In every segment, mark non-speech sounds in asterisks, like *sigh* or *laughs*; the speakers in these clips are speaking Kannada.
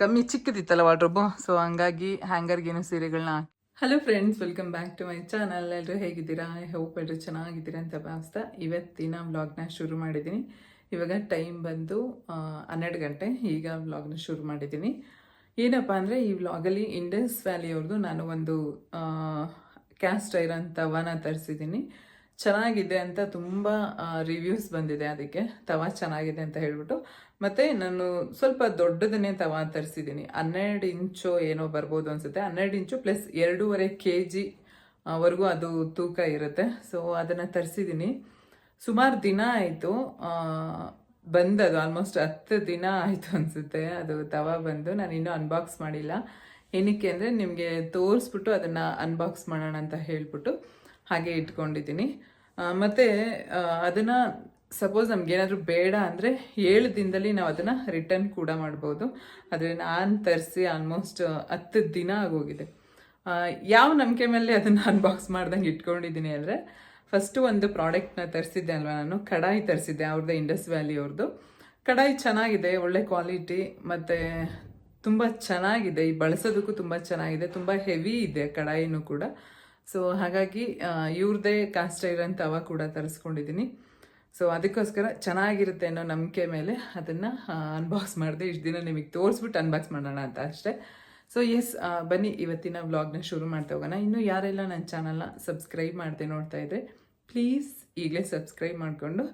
ಕಮ್ಮಿ ಚಿಕ್ಕದಿತ್ತಲ್ಲ ವಾಡ್ರೋಬು ಸೊ ಹಂಗಾಗಿ ಹ್ಯಾಂಗರ್ಗೇನು ಸೀರೆಗಳನ್ನ hello friends welcome back to my channel ಎಲ್ಲರೂ ಹೇಗಿದ್ದೀರಾ? ಐ ಹೋಪ್ ಎಲ್ಲರೂ ಚೆನ್ನಾಗಿದ್ದೀರಾ ಅಂತ ಭಾವಿಸ್ತಾ ಇವತ್ತಿನ ವ್ಲಾಗ್ನ ಶುರು ಮಾಡಿದ್ದೀನಿ. ಇವಾಗ ಟೈಮ್ ಬಂದು ಹನ್ನೆರಡು ಗಂಟೆ. ಈಗ ವ್ಲಾಗ್ನ ಶುರು ಮಾಡಿದ್ದೀನಿ. ಏನಪ್ಪ ಅಂದರೆ, ಈ ವ್ಲಾಗಲ್ಲಿ ಇಂಡಸ್ ವ್ಯಾಲಿಯವ್ರದ್ದು ನಾನು ಒಂದು ಕ್ಯಾಸ್ಟ್ ಐರನ್ ತವಾನ ತರಿಸಿದ್ದೀನಿ. ಚೆನ್ನಾಗಿದೆ ಅಂತ ತುಂಬ ರಿವ್ಯೂಸ್ ಬಂದಿದೆ ಅದಕ್ಕೆ. ತವಾ ಚೆನ್ನಾಗಿದೆ ಅಂತ ಹೇಳ್ಬಿಟ್ಟು. ಮತ್ತು ನಾನು ಸ್ವಲ್ಪ ದೊಡ್ಡದನ್ನೇ ತವಾ ತರಿಸಿದ್ದೀನಿ. ಹನ್ನೆರಡು ಇಂಚು ಏನೋ ಬರ್ಬೋದು ಅನಿಸುತ್ತೆ. ಹನ್ನೆರಡು ಇಂಚು ಪ್ಲಸ್ ಎರಡೂವರೆ ಕೆ ಜಿ ವರೆಗೂ ಅದು ತೂಕ ಇರುತ್ತೆ. ಸೊ ಅದನ್ನು ತರಿಸಿದ್ದೀನಿ. ಸುಮಾರು ದಿನ ಆಯಿತು ಬಂದದು. ಆಲ್ಮೋಸ್ಟ್ ಹತ್ತು ದಿನ ಆಯಿತು ಅನಿಸುತ್ತೆ ಅದು ತವಾ ಬಂದು. ನಾನು ಇನ್ನೂ ಅನ್ಬಾಕ್ಸ್ ಮಾಡಿಲ್ಲ. ಏನಕ್ಕೆ ಅಂದರೆ ನಿಮಗೆ ತೋರಿಸ್ಬಿಟ್ಟು ಅದನ್ನು ಅನ್ಬಾಕ್ಸ್ ಮಾಡೋಣ ಅಂತ ಹೇಳ್ಬಿಟ್ಟು. ಹಾಗೆ ಇಟ್ಕೊಂಡಿದ್ದೀನಿ. ಮತ್ತು ಅದನ್ನು ಸಪೋಸ್ ನಮಗೇನಾದರೂ ಬೇಡ ಅಂದರೆ ಏಳು ದಿನದಲ್ಲಿ ನಾವು ಅದನ್ನು ರಿಟರ್ನ್ ಕೂಡ ಮಾಡ್ಬೋದು. ಆದರೆ ನಾನು ತರಿಸಿ ಆಲ್ಮೋಸ್ಟ್ ಹತ್ತು ದಿನ ಆಗೋಗಿದೆ. ಯಾವ ನಂಬಿಕೆ ಮೇಲೆ ಅದನ್ನು ಅನ್ಬಾಕ್ಸ್ ಮಾಡ್ದಂಗೆ ಇಟ್ಕೊಂಡಿದ್ದೀನಿ ಅಂದರೆ ಫಸ್ಟು ಒಂದು ಪ್ರಾಡಕ್ಟ್ನ ತರಿಸಿದ್ದೆ ಅಲ್ವಾ ನಾನು? ಕಡಾಯಿ ತರಿಸಿದ್ದೆ ಅವ್ರದ್ದು ಇಂಡಸ್ ವ್ಯಾಲಿ ಅವ್ರದ್ದು ಕಡಾಯಿ ಚೆನ್ನಾಗಿದೆ, ಒಳ್ಳೆ ಕ್ವಾಲಿಟಿ ಮತ್ತು ತುಂಬ ಚೆನ್ನಾಗಿದೆ, ಈ ಬಳಸೋದಕ್ಕೂ ತುಂಬ ಚೆನ್ನಾಗಿದೆ, ತುಂಬ ಹೆವಿ ಇದೆ ಕಡಾಯಿನೂ ಕೂಡ. ಸೊ ಹಾಗಾಗಿ ಇವ್ರದ್ದೇ ಕಾಸ್ಟ್ ಐರನ್ ತವ ಕೂಡ ತರಿಸ್ಕೊಂಡಿದ್ದೀನಿ ಸೊ ಅದಕ್ಕೋಸ್ಕರ ಚೆನ್ನಾಗಿರುತ್ತೆ ಅನ್ನೋ ನಂಬಿಕೆ ಮೇಲೆ ಅದನ್ನು ಅನ್ಬಾಕ್ಸ್ ಮಾಡಿದೆ. ಇಷ್ಟು ದಿನ ನಿಮಗೆ ತೋರಿಸ್ಬಿಟ್ಟು ಅನ್ಬಾಕ್ಸ್ ಮಾಡೋಣ ಅಂತ ಅಷ್ಟೇ. ಸೊ ಎಸ್ ಬನ್ನಿ, ಇವತ್ತಿನ ವ್ಲಾಗ್ನ ಶುರು ಮಾಡ್ತಾ ಹೋಗೋಣ. ಇನ್ನು ಯಾರೆಲ್ಲ ನನ್ನ ಚಾನಲ್ನ ಸಬ್ಸ್ಕ್ರೈಬ್ ಮಾಡದೆ ನೋಡ್ತಾ ಇದ್ದರೆ ಪ್ಲೀಸ್ ಈಗಲೇ ಸಬ್ಸ್ಕ್ರೈಬ್ ಮಾಡಿಕೊಂಡು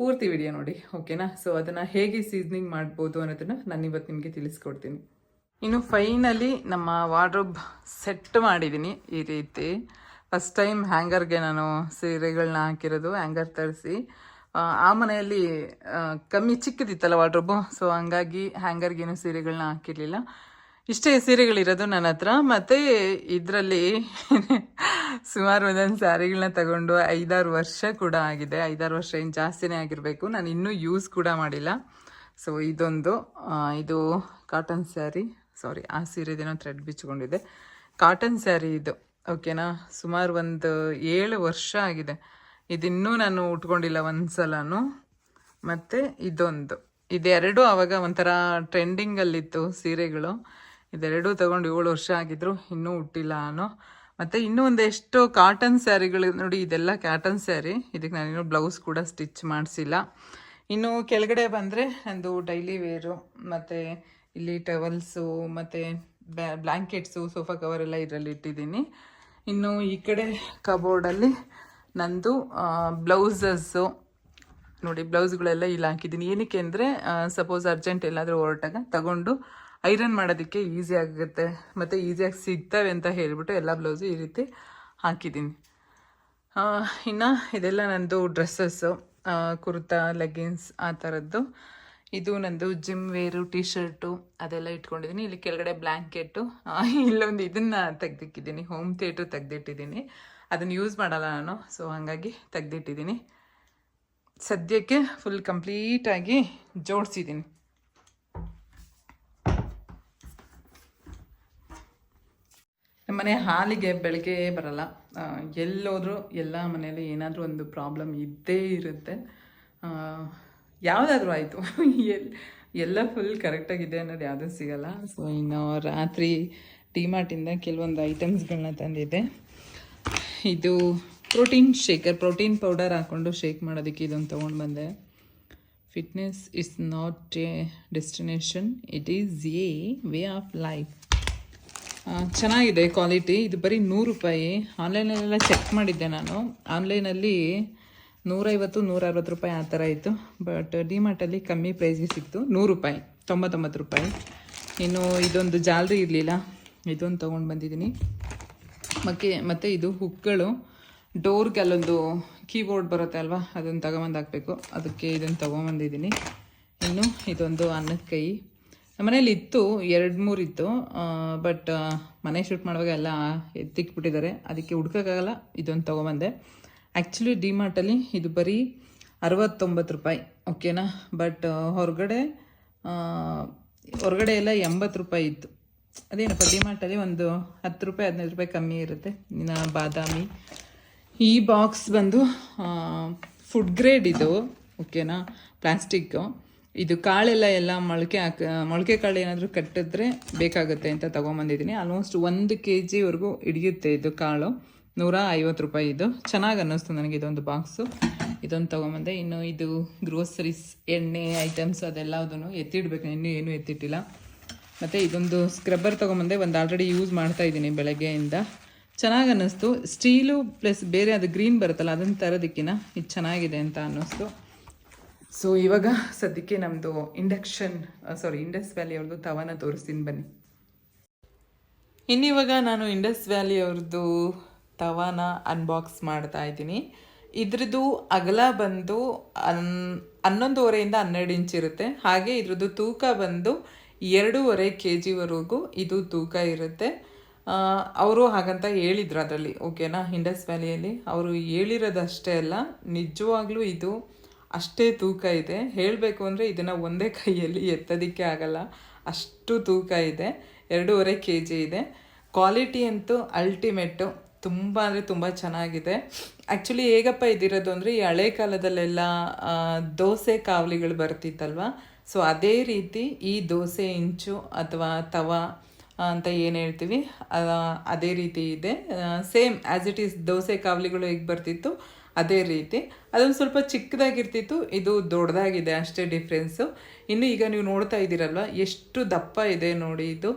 ಪೂರ್ತಿ ವಿಡಿಯೋ ನೋಡಿ ಓಕೆನಾ ಸೊ ಅದನ್ನು ಹೇಗೆ ಸೀಸ್ನಿಂಗ್ ಮಾಡ್ಬೋದು ಅನ್ನೋದನ್ನು ನಾನು ಇವತ್ತು ನಿಮಗೆ ತಿಳಿಸ್ಕೊಡ್ತೀನಿ. ಇನ್ನು ಫೈನಲಿ ನಮ್ಮ ವಾರ್ಡ್ರೋಬ್ ಸೆಟ್ ಮಾಡಿದ್ದೀನಿ ಈ ರೀತಿ. ಫಸ್ಟ್ ಟೈಮ್ ಹ್ಯಾಂಗರ್ಗೆ ನಾನು ಸೀರೆಗಳನ್ನ ಹಾಕಿರೋದು ಹ್ಯಾಂಗರ್ ತರಿಸಿ. ಆ ಮನೆಯಲ್ಲಿ ಕಮ್ಮಿ ಚಿಕ್ಕದಿತ್ತಲ್ಲ ವಾರ್ಡ್ರೋಬು ಸೊ ಹಂಗಾಗಿ ಹ್ಯಾಂಗರ್ಗೇನು ಸೀರೆಗಳನ್ನ ಹಾಕಿರಲಿಲ್ಲ. ಇಷ್ಟೇ ಸೀರೆಗಳಿರೋದು ನನ್ನ ಹತ್ರ. ಮತ್ತು ಇದರಲ್ಲಿ *laughs* ಸುಮಾರು ಒಂದೊಂದು ಸ್ಯಾರಿಗಳನ್ನ ತಗೊಂಡು ಐದಾರು ವರ್ಷ ಕೂಡ ಆಗಿದೆ. ಐದಾರು ವರ್ಷ ಏನು ಜಾಸ್ತಿನೇ ಆಗಿರಬೇಕು. ನಾನು ಇನ್ನೂ ಯೂಸ್ ಕೂಡ ಮಾಡಿಲ್ಲ. ಸೊ ಇದೊಂದು ಇದು ಕಾಟನ್ ಸ್ಯಾರಿ ಸಾರಿ ಆ ಸೀರೆದೇನೋ ಥ್ರೆಡ್ ಬಿಚ್ಕೊಂಡಿದೆ ಕಾಟನ್ ಸ್ಯಾರಿ ಇದು ಓಕೆನಾ ಸುಮಾರು ಒಂದು ಏಳು ವರ್ಷ ಆಗಿದೆ. ಇದಿನ್ನೂ ನಾನು ಉಟ್ಕೊಂಡಿಲ್ಲ ಒಂದು ಸಲನೂ ಮತ್ತು ಇದೊಂದು. ಇದೆರಡು ಆವಾಗ ಒಂಥರ ಟ್ರೆಂಡಿಂಗಲ್ಲಿತ್ತು ಸೀರೆಗಳು. ಇದೆರಡೂ ತೊಗೊಂಡು ಏಳು ವರ್ಷ ಆಗಿದ್ರು, ಇನ್ನೂ ಹುಟ್ಟಿಲ್ಲ ನಾನು. ಮತ್ತು ಇನ್ನೂ ಒಂದೆಷ್ಟು ಕಾಟನ್ ಸ್ಯಾರಿಗಳು ನೋಡಿ ಇದೆಲ್ಲ ಕಾಟನ್ ಸ್ಯಾರಿ ಇದಕ್ಕೆ ನಾನಿನ್ನೂ ಬ್ಲೌಸ್ ಕೂಡ ಸ್ಟಿಚ್ ಮಾಡಿಸಿಲ್ಲ. ಇನ್ನು ಕೆಳಗಡೆ ಬಂದರೆ ನಂದು ಡೈಲಿ ವೇರು ಮತ್ತು ಇಲ್ಲಿ ಟವಲ್ಸು ಮತ್ತು ಬ್ಲ್ಯಾಂಕೆಟ್ಸು ಸೋಫಾ ಕವರ್ ಎಲ್ಲ ಇದರಲ್ಲಿ ಇಟ್ಟಿದ್ದೀನಿ. ಇನ್ನು ಈ ಕಡೆ ಕಬೋರ್ಡಲ್ಲಿ ನಂದು ಬ್ಲೌಸಸ್ಸು ನೋಡಿ ಬ್ಲೌಸ್ಗಳೆಲ್ಲ ಇಲ್ಲಿ ಹಾಕಿದ್ದೀನಿ. ಏನಕ್ಕೆ ಅಂದರೆ ಸಪೋಸ್ ಅರ್ಜೆಂಟ್ ಎಲ್ಲಾದರೂ ಹೊರಟಾಗ ತಗೊಂಡು ಐರನ್ ಮಾಡೋದಕ್ಕೆ ಈಸಿ ಆಗುತ್ತೆ. ಮತ್ತು ಈಸಿಯಾಗಿ ಸಿಗ್ತವೆ ಅಂತ ಹೇಳಿಬಿಟ್ಟು ಎಲ್ಲ ಬ್ಲೌಸು ಈ ರೀತಿ ಹಾಕಿದ್ದೀನಿ. ಇನ್ನು ಇದೆಲ್ಲ ನಂದು ಡ್ರೆಸ್ಸಸ್ಸು ಕುರ್ತಾ ಲೆಗಿನ್ಸ್ ಆ ಥರದ್ದು ಇದು ನಂದು ಜಿಮ್ ವೇರು ಟಿ ಶರ್ಟು ಅದೆಲ್ಲ ಇಟ್ಕೊಂಡಿದ್ದೀನಿ. ಇಲ್ಲಿ ಕೆಳಗಡೆ ಬ್ಲ್ಯಾಂಕೆಟು ಇಲ್ಲೊಂದು ಇದನ್ನು ತೆಗ್ದಿಕ್ಕಿದ್ದೀನಿ ಹೋಮ್ ಥಿಯೇಟ್ರ್ ತೆಗ್ದಿಟ್ಟಿದ್ದೀನಿ. ಅದನ್ನು ಯೂಸ್ ಮಾಡಲ್ಲ ನಾನು ಸೊ ಹಾಗಾಗಿ ತೆಗ್ದಿಟ್ಟಿದ್ದೀನಿ. ಸದ್ಯಕ್ಕೆ ಫುಲ್ ಕಂಪ್ಲೀಟಾಗಿ ಜೋಡಿಸಿದ್ದೀನಿ. ನಮ್ಮನೆ ಹಾಲಿಗೆ ಬೆಳಗ್ಗೆ ಬರಲ್ಲ. ಎಲ್ಲೋದ್ರೂ, ಎಲ್ಲ ಮನೇಲಿ ಏನಾದರೂ ಒಂದು ಪ್ರಾಬ್ಲಮ್ ಇದ್ದೇ ಇರುತ್ತೆ. ಯಾವುದಾದ್ರೂ ಆಯಿತು. *laughs* ಎಲ್, ಎಲ್ಲ ಫುಲ್ ಕರೆಕ್ಟಾಗಿದೆ ಅನ್ನೋದು ಯಾವುದೂ ಸಿಗಲ್ಲ. ಸೊ ಇನ್ನು ರಾತ್ರಿ ಡಿಮಾರ್ಟಿಂದ ಕೆಲವೊಂದು ಐಟಮ್ಸ್ಗಳನ್ನ ತಂದಿದ್ದೆ. ಇದು ಪ್ರೋಟೀನ್ ಶೇಕರ್ ಪ್ರೋಟೀನ್ ಪೌಡರ್ ಹಾಕ್ಕೊಂಡು ಶೇಕ್ ಮಾಡೋದಕ್ಕೆ ಇದೊಂದು ತೊಗೊಂಡು ಬಂದೆ. Fitness is not a destination it is a way of life ಚೆನ್ನಾಗಿದೆ ಕ್ವಾಲಿಟಿ ಇದು ಬರೀ ನೂರು ರೂಪಾಯಿ. ಆನ್ಲೈನಲ್ಲೆಲ್ಲ ಚೆಕ್ ಮಾಡಿದ್ದೆ ನಾನು. ಆನ್ಲೈನಲ್ಲಿ ನೂರೈವತ್ತು ನೂರ ಅರವತ್ತು ರೂಪಾಯಿ ಆ ಥರ ಇತ್ತು. ಬಟ್ ಡಿಮಾರ್ಟಲ್ಲಿ ಕಮ್ಮಿ ಪ್ರೈಸ್ಗೆ ಸಿಕ್ತು. ನೂರು ರೂಪಾಯಿ, ತೊಂಬತ್ತೊಂಬತ್ತು ರೂಪಾಯಿ. ಇನ್ನು ಇದೊಂದು ಜಾಲ್ರಿ ಇರಲಿಲ್ಲ. ಇದೊಂದು ತೊಗೊಂಡು ಬಂದಿದ್ದೀನಿ. ಮತ್ತೆ, ಮತ್ತು ಇದು ಹುಕ್ಗಳು. ಡೋರ್ಗೆ ಅಲ್ಲೊಂದು ಕೀಬೋರ್ಡ್ ಬರುತ್ತೆ ಅಲ್ವಾ? ಅದನ್ನು ತಗೊಂಬಂದು ಹಾಕಬೇಕು. ಅದಕ್ಕೆ ಇದನ್ನು ತೊಗೊಂಬಂದಿದ್ದೀನಿ. ಇನ್ನು ಇದೊಂದು ಅನ್ನದ ಕೈ. ನಮ್ಮನೇಲಿ ಇತ್ತು, ಎರಡು ಮೂರು ಇತ್ತು. ಬಟ್ ಮನೆ ಶೂಟ್ ಮಾಡುವಾಗ ಎಲ್ಲ ಎತ್ತಿಕ್ಬಿಟ್ಟಿದ್ದಾರೆ. ಅದಕ್ಕೆ ಹುಡ್ಕೋಕ್ಕಾಗಲ್ಲ. ಇದೊಂದು ತೊಗೊಂಬಂದೆ. ಆ್ಯಕ್ಚುಲಿ ಡಿಮಾರ್ಟಲ್ಲಿ ಇದು ಬರೀ ಅರವತ್ತೊಂಬತ್ತು ರೂಪಾಯಿ ಓಕೆನಾ ಬಟ್ ಹೊರಗಡೆ ಹೊರಗಡೆ ಎಲ್ಲ ಎಂಬತ್ತು ರೂಪಾಯಿ ಇತ್ತು. ಅದೇನಪ್ಪ ಡಿಮಾರ್ಟಲ್ಲಿ ಒಂದು ಹತ್ತು ರೂಪಾಯಿ, ಹದಿನೈದು ರೂಪಾಯಿ ಕಮ್ಮಿ ಇರುತ್ತೆ. ಇನ್ನು ಬಾದಾಮಿ. ಈ ಬಾಕ್ಸ್ ಬಂದು ಫುಡ್ ಗ್ರೇಡ್ ಇದು ಓಕೆನಾ ಪ್ಲಾಸ್ಟಿಕ್ಕು ಇದು ಕಾಳೆಲ್ಲ ಎಲ್ಲ ಮೊಳಕೆ ಹಾಕ, ಮೊಳಕೆ ಕಾಳು ಏನಾದರೂ ಕಟ್ಟಿದ್ರೆ ಬೇಕಾಗುತ್ತೆ ಅಂತ ತೊಗೊಂಬಂದಿದ್ದೀನಿ. ಆಲ್ಮೋಸ್ಟ್ ಒಂದು ಕೆ ಜಿವರೆಗೂ ಹಿಡಿಯುತ್ತೆ ಇದು ಕಾಳು. ನೂರ ಐವತ್ತು ರೂಪಾಯಿ ಇದು. ಚೆನ್ನಾಗಿ ಅನ್ನಿಸ್ತು ನನಗೆ ಇದೊಂದು ಬಾಕ್ಸು ಇದೊಂದು ತೊಗೊಂಬಂದೆ. ಇನ್ನು ಇದು ಗ್ರೋಸರೀಸ್ ಎಣ್ಣೆ ಐಟಮ್ಸ್ ಅದೆಲ್ಲದೂ ಎತ್ತಿಡ್ಬೇಕು. ಇನ್ನೂ ಏನೂ ಎತ್ತಿಟ್ಟಿಲ್ಲ. ಮತ್ತು ಇದೊಂದು ಸ್ಕ್ರಬ್ಬರ್ ತೊಗೊಂಬಂದೆ. ಒಂದು ಆಲ್ರೆಡಿ ಯೂಸ್ ಮಾಡ್ತಾ ಇದ್ದೀನಿ ಬೆಳಗ್ಗೆಯಿಂದ. ಚೆನ್ನಾಗಿ ಅನ್ನಿಸ್ತು. ಸ್ಟೀಲು ಪ್ಲಸ್ ಬೇರೆ ಅದು ಗ್ರೀನ್ ಬರುತ್ತಲ್ಲ, ಅದನ್ನು ತರೋದಕ್ಕಿಂತ ಇದು ಚೆನ್ನಾಗಿದೆ ಅಂತ ಅನ್ನಿಸ್ತು. ಸೊ ಇವಾಗ ಸದ್ಯಕ್ಕೆ ನಮ್ಮದು ಇಂಡಕ್ಷನ್ ಸಾರಿ ಇಂಡಸ್ ವ್ಯಾಲಿ ಅವ್ರದ್ದು ತವನ ತೋರಿಸ್ತೀನಿ ಬನ್ನಿ. ಇನ್ನಿವಾಗ ನಾನು ಇಂಡಸ್ ವ್ಯಾಲಿ ಅವ್ರದ್ದು ತವಾನ ಅನ್ಬಾಕ್ಸ್ ಮಾಡ್ತಾ ಇದ್ದೀನಿ. ಇದ್ರದ್ದು ಅಗಲ ಬಂದು ಅನ್, ಹನ್ನೊಂದುವರೆಯಿಂದ ಹನ್ನೆರಡು ಇಂಚ್ ಇರುತ್ತೆ. ಹಾಗೆ ಇದ್ರದ್ದು ತೂಕ ಬಂದು ಎರಡೂವರೆ ಕೆ ಜಿವರೆಗೂ ಇದು ತೂಕ ಇರುತ್ತೆ. ಅವರು ಹಾಗಂತ ಹೇಳಿದ್ರು ಅದರಲ್ಲಿ, ಓಕೆನಾ? ಇಂಡಸ್ ವ್ಯಾಲಿಯಲ್ಲಿ ಅವರು ಹೇಳಿರೋದಷ್ಟೇ ಅಲ್ಲ, ನಿಜವಾಗ್ಲೂ ಇದು ಅಷ್ಟೇ ತೂಕ ಇದೆ. ಹೇಳಬೇಕು ಅಂದರೆ ಇದನ್ನು ಒಂದೇ ಕೈಯಲ್ಲಿ ಎತ್ತೋದಕ್ಕೆ ಆಗಲ್ಲ. ಅಷ್ಟು ತೂಕ ಇದೆ. ಎರಡೂವರೆ ಕೆ ಜಿ ಇದೆ. ಕ್ವಾಲಿಟಿ ಅಂತೂ ಅಲ್ಟಿಮೇಟು ತುಂಬ ಅಂದರೆ ತುಂಬ ಚೆನ್ನಾಗಿದೆ. ಆ್ಯಕ್ಚುಲಿ ಹೇಗಪ್ಪ ಇದಿರೋದು ಅಂದರೆ ಈ ಹಳೆ ಕಾಲದಲ್ಲೆಲ್ಲ ದೋಸೆ ಕಾವಲಿಗಳು ಬರ್ತಿತ್ತಲ್ವ? ಸೊ ಅದೇ ರೀತಿ ಈ ದೋಸೆ ಇಂಚು ಅಥವಾ ತವ ಅಂತ ಏನು ಹೇಳ್ತೀವಿ ಅದೇ ರೀತಿ ಇದೆ. Same as it is dosa ಕಾವಲಿಗಳು ಹೇಗೆ ಬರ್ತಿತ್ತು, ಅದೇ ರೀತಿ. ಅದೊಂದು ಸ್ವಲ್ಪ ಚಿಕ್ಕದಾಗಿರ್ತಿತ್ತು, ಇದು ದೊಡ್ಡದಾಗಿದೆ ಅಷ್ಟೇ ಡಿಫ್ರೆನ್ಸು ಇನ್ನು ಈಗ ನೀವು ನೋಡ್ತಾ ಇದ್ದೀರಲ್ವ, ಎಷ್ಟು ದಪ್ಪ ಇದೆ ನೋಡಿ ಇದು.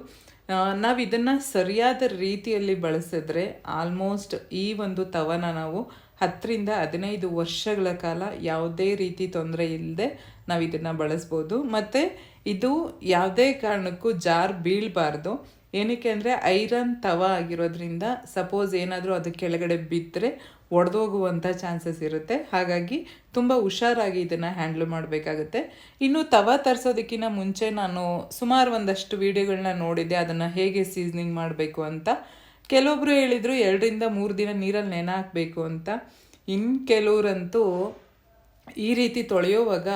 ನಾವು ಇದನ್ನು ಸರಿಯಾದ ರೀತಿಯಲ್ಲಿ ಬಳಸಿದ್ರೆ ಆಲ್ಮೋಸ್ಟ್ ಈ ಒಂದು ತವನ ನಾವು ಹತ್ತರಿಂದ ಹದಿನೈದು ವರ್ಷಗಳ ಕಾಲ ಯಾವುದೇ ರೀತಿ ತೊಂದರೆ ಇಲ್ಲದೆ ನಾವು ಇದನ್ನು ಬಳಸ್ಬೋದು. ಮತ್ತು ಇದು ಯಾವುದೇ ಕಾರಣಕ್ಕೂ ಜಾರ್ ಬೀಳಬಾರ್ದು. ಏನಕ್ಕೆ ಅಂದರೆ ಐರನ್ ತವ ಆಗಿರೋದ್ರಿಂದ ಸಪೋಸ್ ಏನಾದರೂ ಅದು ಕೆಳಗಡೆ ಬಿದ್ದರೆ ಒಡೆದೋಗುವಂಥ ಚಾನ್ಸಸ್ ಇರುತ್ತೆ. ಹಾಗಾಗಿ ತುಂಬ ಹುಷಾರಾಗಿ ಇದನ್ನು ಹ್ಯಾಂಡ್ಲ್ ಮಾಡಬೇಕಾಗುತ್ತೆ. ಇನ್ನು ತವ ತರಿಸೋದಕ್ಕಿಂತ ಮುಂಚೆ ನಾನು ಸುಮಾರು ಒಂದಷ್ಟು ವೀಡಿಯೋಗಳನ್ನ ನೋಡಿದ್ದೆ. ಅದನ್ನು ಹೇಗೆ ಸೀಸನಿಂಗ್ ಮಾಡಬೇಕು ಅಂತ. ಕೆಲವೊಬ್ರು ಹೇಳಿದರು ಎರಡರಿಂದ ಮೂರು ದಿನ ನೀರಲ್ಲಿ ನೆನೆ ಹಾಕಬೇಕು ಅಂತ. ಇನ್ನು ಕೆಲವರಂತೂ ಈ ರೀತಿ ತೊಳೆಯೋವಾಗ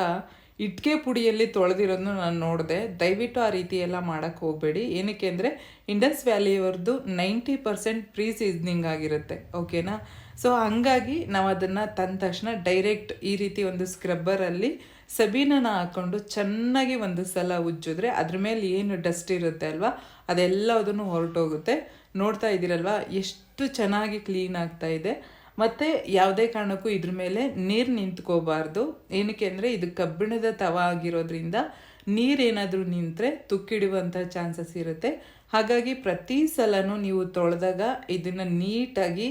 ಇಟ್ಕೆ ಪುಡಿಯಲ್ಲಿ ತೊಳೆದಿರೋದನ್ನು ನಾನು ನೋಡಿದೆ. ದಯವಿಟ್ಟು ಆ ರೀತಿ ಎಲ್ಲ ಮಾಡೋಕ್ಕೆ ಹೋಗಬೇಡಿ. ಏನಕ್ಕೆ ಅಂದರೆ ಇಂಡಸ್ ವ್ಯಾಲಿಯವ್ರದ್ದು ನೈಂಟಿ ಪರ್ಸೆಂಟ್ ಪ್ರೀ ಸೀಸ್ನಿಂಗ್ ಆಗಿರುತ್ತೆ. ಓಕೆನಾ? ಸೊ ಹಂಗಾಗಿ ನಾವು ಅದನ್ನು ತಂದ ತಕ್ಷಣ ಡೈರೆಕ್ಟ್ ಈ ರೀತಿ ಒಂದು ಸ್ಕ್ರಬ್ಬರಲ್ಲಿ ಸಬೀನನ ಹಾಕ್ಕೊಂಡು ಚೆನ್ನಾಗಿ ಒಂದು ಸಲ ಉಜ್ಜಿದ್ರೆ ಅದ್ರ ಮೇಲೆ ಏನು ಡಸ್ಟ್ ಇರುತ್ತೆ ಅಲ್ವಾ? ಅದೆಲ್ಲದನ್ನು ಹೊರಟೋಗುತ್ತೆ. ನೋಡ್ತಾ ಇದ್ದೀರಲ್ವಾ? ಎಷ್ಟು ಚೆನ್ನಾಗಿ ಕ್ಲೀನ್ ಆಗ್ತಾ ಇದೆ. ಮತ್ತು ಯಾವುದೇ ಕಾರಣಕ್ಕೂ ಇದ್ರ ಮೇಲೆ ನೀರು ನಿಂತ್ಕೋಬಾರ್ದು. ಏನಕ್ಕೆ ಅಂದರೆ ಇದು ಕಬ್ಬಿಣದ ತವ ಆಗಿರೋದ್ರಿಂದ ನೀರೇನಾದರೂ ನಿಂತರೆ ತುಕ್ಕಿಡುವಂಥ ಚಾನ್ಸಸ್ ಇರುತ್ತೆ. ಹಾಗಾಗಿ ಪ್ರತಿ ಸಲನೂ ನೀವು ತೊಳೆದಾಗ ಇದನ್ನು ನೀಟಾಗಿ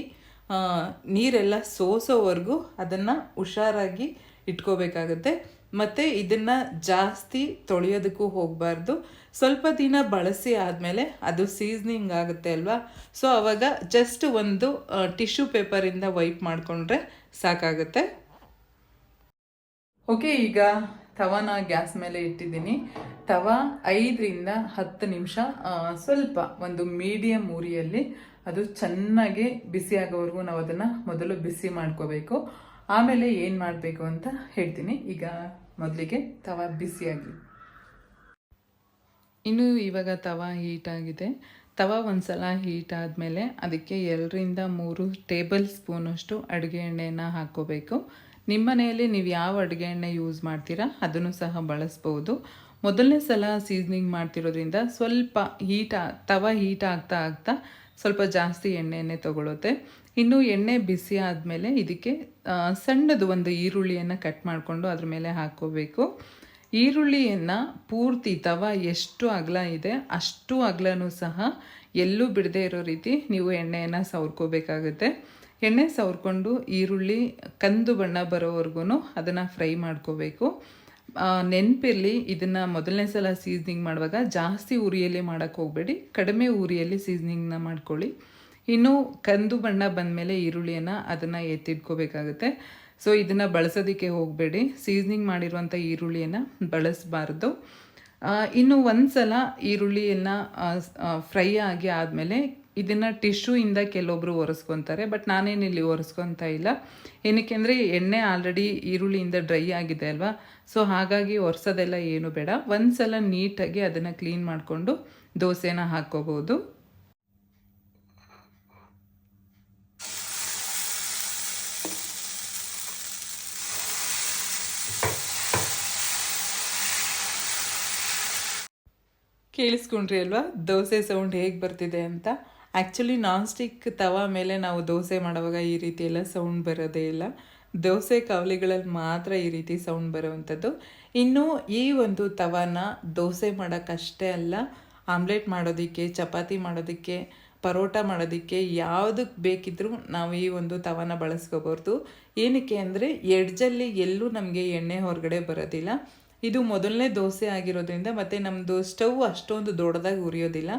ನೀರೆಲ್ಲ ಸೋಸೋವರೆಗೂ ಅದನ್ನು ಹುಷಾರಾಗಿ ಇಟ್ಕೋಬೇಕಾಗುತ್ತೆ. ಮತ್ತು ಇದನ್ನು ಜಾಸ್ತಿ ತೊಳೆಯೋದಕ್ಕೂ ಹೋಗಬಾರ್ದು. ಸ್ವಲ್ಪ ದಿನ ಬಳಸಿ ಆದಮೇಲೆ ಅದು ಸೀಸ್ನಿಂಗ್ ಆಗುತ್ತೆ ಅಲ್ವಾ? ಸೊ ಆವಾಗ ಜಸ್ಟ್ ಒಂದು ಟಿಶ್ಯೂ ಪೇಪರಿಂದ ವೈಪ್ ಮಾಡಿಕೊಂಡ್ರೆ ಸಾಕಾಗುತ್ತೆ. ಓಕೆ ಈಗ ತವಾನ ಗ್ಯಾಸ್ ಮೇಲೆ ಇಟ್ಟಿದ್ದೀನಿ. ತವ ಐದರಿಂದ ಹತ್ತು ನಿಮಿಷ ಸ್ವಲ್ಪ ಒಂದು ಮೀಡಿಯಂ ಉರಿಯಲ್ಲಿ ಅದು ಚೆನ್ನಾಗಿ ಬಿಸಿ ಆಗೋವರೆಗೂ ನಾವು ಅದನ್ನು ಮೊದಲು ಬಿಸಿ ಮಾಡ್ಕೋಬೇಕು. ಆಮೇಲೆ ಏನು ಮಾಡಬೇಕು ಅಂತ ಹೇಳ್ತೀನಿ. ಈಗ ಮೊದಲಿಗೆ ತವ ಬಿಸಿಯಾಗಿ ಇನ್ನು ಇವಾಗ ತವ ಹೀಟ್ ಆಗಿದೆ. ತವ ಒಂದ್ಸಲ ಹೀಟ್ ಆದಮೇಲೆ ಅದಕ್ಕೆ ಎರಡರಿಂದ ಮೂರು ಟೇಬಲ್ ಸ್ಪೂನಷ್ಟು ಅಡುಗೆ ಎಣ್ಣೆಯನ್ನು ಹಾಕ್ಕೋಬೇಕು. ನಿಮ್ಮ ಮನೆಯಲ್ಲಿ ನೀವು ಯಾವ ಅಡುಗೆ ಎಣ್ಣೆ ಯೂಸ್ ಮಾಡ್ತೀರಾ ಅದನ್ನು ಸಹ ಬಳಸ್ಬೋದು. ಮೊದಲನೇ ಸಲ ಸೀಸನಿಂಗ್ ಮಾಡ್ತಿರೋದ್ರಿಂದ ಸ್ವಲ್ಪ ಹೀಟ್ ತವ ಹೀಟ್ ಆಗ್ತಾ ಆಗ್ತಾ ಸ್ವಲ್ಪ ಜಾಸ್ತಿ ಎಣ್ಣೆಯನ್ನೇ ತೊಗೊಳುತ್ತೆ. ಇನ್ನು ಎಣ್ಣೆ ಬಿಸಿ ಆದಮೇಲೆ ಇದಕ್ಕೆ ಸಣ್ಣದು ಒಂದು ಈರುಳ್ಳಿಯನ್ನು ಕಟ್ ಮಾಡಿಕೊಂಡು ಅದ್ರ ಮೇಲೆ ಹಾಕ್ಕೋಬೇಕು ಈರುಳ್ಳಿಯನ್ನು ಪೂರ್ತಿ ತವ, ಎಷ್ಟು ಅಗಲ ಇದೆ ಅಷ್ಟು ಅಗಲನೂ ಸಹ ಎಲ್ಲೂ ಬಿಡದೆ ಇರೋ ರೀತಿ ನೀವು ಎಣ್ಣೆಯನ್ನು ಸವರ್ಕೋಬೇಕಾಗುತ್ತೆ. ಎಣ್ಣೆ ಸವರ್ಕೊಂಡು ಈರುಳ್ಳಿ, ಕಂದು ಬಣ್ಣ ಬರೋವರೆಗೂ ಅದನ್ನು ಫ್ರೈ ಮಾಡ್ಕೋಬೇಕು. ನೆನಪಿರಲಿ, ಇದನ್ನು ಮೊದಲನೇ ಸಲ ಸೀಸನಿಂಗ್ ಮಾಡುವಾಗ ಜಾಸ್ತಿ ಉರಿಯಲ್ಲಿ ಮಾಡೋಕ್ಕೆ ಹೋಗಬೇಡಿ. ಕಡಿಮೆ ಉರಿಯಲ್ಲಿ ಸೀಸ್ನಿಂಗ್ನ ಮಾಡ್ಕೊಳ್ಳಿ. ಇನ್ನು ಕಂದು ಬಣ್ಣ ಬಂದಮೇಲೆ ಈರುಳ್ಳಿಯನ್ನು ಅದನ್ನು ಎತ್ತಿಟ್ಕೋಬೇಕಾಗುತ್ತೆ. ಸೊ ಇದನ್ನು ಬಳಸೋದಕ್ಕೆ ಹೋಗಬೇಡಿ. ಸೀಸ್ನಿಂಗ್ ಮಾಡಿರುವಂಥ ಈರುಳ್ಳಿಯನ್ನು ಬಳಸಬಾರ್ದು. ಇನ್ನು ಒಂದು ಸಲ ಈರುಳ್ಳಿಯನ್ನು ಫ್ರೈ ಆಗಿ ಆದಮೇಲೆ ಇದನ್ನು ಟಿಶ್ಯೂಯಿಂದ ಕೆಲವೊಬ್ಬರು ಒರೆಸ್ಕೊತಾರೆ, ಬಟ್ ನಾನೇನಿಲ್ಲಿ ಒರೆಸ್ಕೊತಾ ಇಲ್ಲ. ಏನಕ್ಕೆ ಅಂದರೆ, ಎಣ್ಣೆ ಆಲ್ರೆಡಿ ಈರುಳ್ಳಿಯಿಂದ ಡ್ರೈ ಆಗಿದೆ ಅಲ್ವಾ? ಸೊ ಹಾಗಾಗಿ ಒರೆಸೋದೆಲ್ಲ ಏನು ಬೇಡ. ಒಂದು ಸಲ ನೀಟಾಗಿ ಅದನ್ನು ಕ್ಲೀನ್ ಮಾಡಿಕೊಂಡು ದೋಸೆನ ಹಾಕ್ಕೋಬೋದು. ಕೇಳಿಸ್ಕೊಂಡ್ರಿ ಅಲ್ವಾ? ದೋಸೆ ಸೌಂಡ್ ಹೇಗೆ ಬರ್ತಿದೆ ಅಂತ? ಆ್ಯಕ್ಚುಲಿ ನಾನ್ ಸ್ಟಿಕ್ ತವ ಮೇಲೆ ನಾವು ದೋಸೆ ಮಾಡುವಾಗ ಈ ರೀತಿ ಎಲ್ಲ ಸೌಂಡ್ ಬರೋದೇ ಇಲ್ಲ. ದೋಸೆ ಕವಲಿಗಳಲ್ಲಿ ಮಾತ್ರ ಈ ರೀತಿ ಸೌಂಡ್ ಬರುವಂಥದ್ದು. ಇನ್ನು ಈ ಒಂದು ತವನ ದೋಸೆ ಮಾಡೋಕ್ಕಷ್ಟೇ ಅಲ್ಲ, ಆಮ್ಲೆಟ್ ಮಾಡೋದಕ್ಕೆ, ಚಪಾತಿ ಮಾಡೋದಕ್ಕೆ, ಪರೋಟ ಮಾಡೋದಕ್ಕೆ ಯಾವುದಕ್ಕೆ ಬೇಕಿದ್ರೂ ನಾವು ಈ ಒಂದು ತವನ ಬಳಸ್ಕೋಬಾರ್ದು. ಏನಕ್ಕೆ ಅಂದರೆ ಎಡ್ಜಲ್ಲಿ ಎಲ್ಲೂ ನಮಗೆ ಎಣ್ಣೆ ಹೊರಗಡೆ ಬರೋದಿಲ್ಲ. ಇದು ಮೊದಲನೇ ದೋಸೆ ಆಗಿರೋದ್ರಿಂದ ಮತ್ತು ನಮ್ಮದು ಸ್ಟವ್ ಅಷ್ಟೊಂದು ದೊಡ್ಡದಾಗಿ ಉರಿಯೋದಿಲ್ಲ.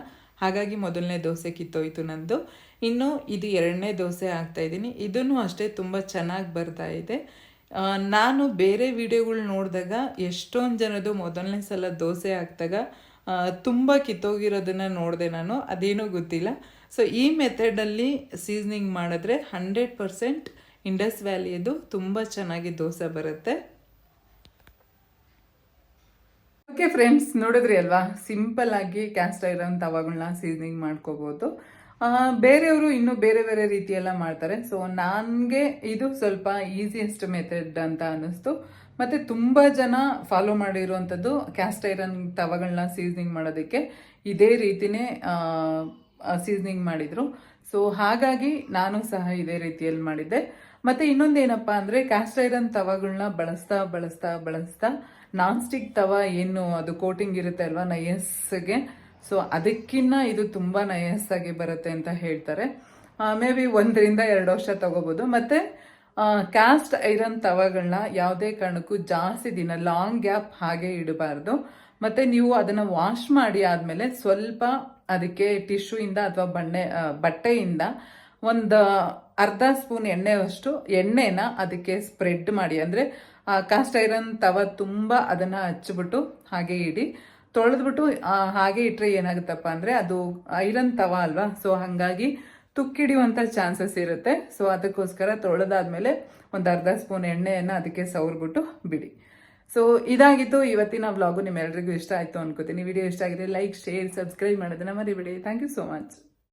ಹಾಗಾಗಿ ಮೊದಲನೇ ದೋಸೆ ಕಿತ್ತೋಯ್ತು ನಂದು. ಇನ್ನು ಇದು ಎರಡನೇ ದೋಸೆ ಆಗ್ತಾ ಇದ್ದೀನಿ. ಇದನ್ನು ಅಷ್ಟೇ ತುಂಬ ಚೆನ್ನಾಗಿ ಬರ್ತಾ ಇದೆ. ನಾನು ಬೇರೆ ವಿಡಿಯೋಗಳು ನೋಡಿದಾಗ ಎಷ್ಟೊಂದು ಜನದು ಮೊದಲನೇ ಸಲ ದೋಸೆ ಹಾಕ್ದಾಗ ತುಂಬ ಕಿತ್ತೋಗಿರೋದನ್ನು ನೋಡಿದೆ ನಾನು. ಅದೇನೂ ಗೊತ್ತಿಲ್ಲ. ಸೊ ಈ ಮೆಥಡಲ್ಲಿ ಸೀಸ್ನಿಂಗ್ ಮಾಡಿದ್ರೆ ಹಂಡ್ರೆಡ್ ಪರ್ಸೆಂಟ್ ಇಂಡಸ್ ವ್ಯಾಲಿಯದು ತುಂಬ ಚೆನ್ನಾಗಿ ದೋಸೆ ಬರುತ್ತೆ. ಓಕೆ ಫ್ರೆಂಡ್ಸ್ ನೋಡಿದ್ರಿ ಅಲ್ವಾ? ಸಿಂಪಲ್ ಆಗಿ ಕ್ಯಾಸ್ಟ್ ಐರನ್ ತವಾಗಳನ್ನ ಸೀಸನಿಂಗ್ ಮಾಡ್ಕೋಬೋದು. ಬೇರೆಯವರು ಇನ್ನೂ ಬೇರೆ ಬೇರೆ ರೀತಿಯೆಲ್ಲ ಮಾಡ್ತಾರೆ. ಸೊ ನನಗೆ ಇದು ಸ್ವಲ್ಪ ಈಸಿಯೆಸ್ಟ್ ಮೆಥಡ್ ಅಂತ ಅನ್ನಿಸ್ತು. ಮತ್ತು ತುಂಬ ಜನ ಫಾಲೋ ಮಾಡಿರುವಂಥದ್ದು ಕ್ಯಾಸ್ಟ್ ಐರನ್ ತವಗಳನ್ನ ಸೀಸನಿಂಗ್ ಮಾಡೋದಕ್ಕೆ ಇದೇ ರೀತಿನೇ ಸೀಸನಿಂಗ್ ಮಾಡಿದರು. ಸೊ ಹಾಗಾಗಿ ನಾನು ಸಹ ಇದೇ ರೀತಿಯಲ್ಲಿ ಮಾಡಿದ್ದೆ. ಮತ್ತು ಇನ್ನೊಂದೇನಪ್ಪ ಅಂದರೆ ಕ್ಯಾಸ್ಟ್ ಐರನ್ ತವಗಳನ್ನ ಬಳಸ್ತಾ ಬಳಸ್ತಾ ಬಳಸ್ತಾ ನಾನ್ ಸ್ಟಿಕ್ ತವ ಏನು ಅದು ಕೋಟಿಂಗ್ ಇರುತ್ತೆ ಅಲ್ವಾ ನಯಸ್ಗೆ ಸೊ ಅದಕ್ಕಿನ್ನ ಇದು ತುಂಬ ನಯಸ್ಸಾಗಿ ಬರುತ್ತೆ ಅಂತ ಹೇಳ್ತಾರೆ. ಮೇ ಬಿ ಒಂದರಿಂದ ಎರಡು ವರ್ಷ ತಗೋಬೋದು. ಮತ್ತು ಕ್ಯಾಸ್ಟ್ ಐರನ್ ತವಗಳನ್ನ ಯಾವುದೇ ಕಾರಣಕ್ಕೂ ಜಾಸ್ತಿ ದಿನ ಲಾಂಗ್ ಗ್ಯಾಪ್ ಹಾಗೆ ಇಡಬಾರ್ದು. ಮತ್ತು ನೀವು ಅದನ್ನು ವಾಶ್ ಮಾಡಿ ಆದಮೇಲೆ ಸ್ವಲ್ಪ ಅದಕ್ಕೆ ಟಿಶ್ಯೂ ಇಂದ ಅಥವಾ ಬಣ್ಣೆ ಬಟ್ಟೆಯಿಂದ ಒಂದು ಅರ್ಧ ಸ್ಪೂನ್ ಎಣ್ಣೆಯಷ್ಟು ಎಣ್ಣೆನ ಅದಕ್ಕೆ ಸ್ಪ್ರೆಡ್ ಮಾಡಿ. ಅಂದರೆ ಕಾಸ್ಟ್ ಐರನ್ ತವ ತುಂಬ ಅದನ್ನು ಹಚ್ಚಿಬಿಟ್ಟು ಹಾಗೆ ಇಡಿ. ತೊಳೆದ್ಬಿಟ್ಟು ಹಾಗೆ ಇಟ್ಟರೆ ಏನಾಗುತ್ತಪ್ಪ ಅಂದರೆ, ಅದು ಐರನ್ ತವ ಅಲ್ವಾ? ಸೊ ಹಾಗಾಗಿ ತುಕ್ಕಿಡಿಯುವಂಥ ಚಾನ್ಸಸ್ ಇರುತ್ತೆ. ಸೊ ಅದಕ್ಕೋಸ್ಕರ ತೊಳೆದಾದ್ಮೇಲೆ ಒಂದು ಅರ್ಧ ಸ್ಪೂನ್ ಎಣ್ಣೆಯನ್ನು ಅದಕ್ಕೆ ಸವರ್ಬಿಟ್ಟು ಬಿಡಿ. ಸೊ ಇದಾಗಿತ್ತು ಇವತ್ತಿನ ವ್ಲಾಗು. ನಿಮ್ಮೆಲ್ಲರಿಗೂ ಇಷ್ಟ ಆಯಿತು ಅನ್ಕೋತೀನಿ. ವಿಡಿಯೋ ಇಷ್ಟ ಆಗಿದೆ ಲೈಕ್, ಶೇರ್, ಸಬ್ಸ್ಕ್ರೈಬ್ ಮಾಡೋದನ್ನ ಮರಿಬಿಡಿ. Thank you so much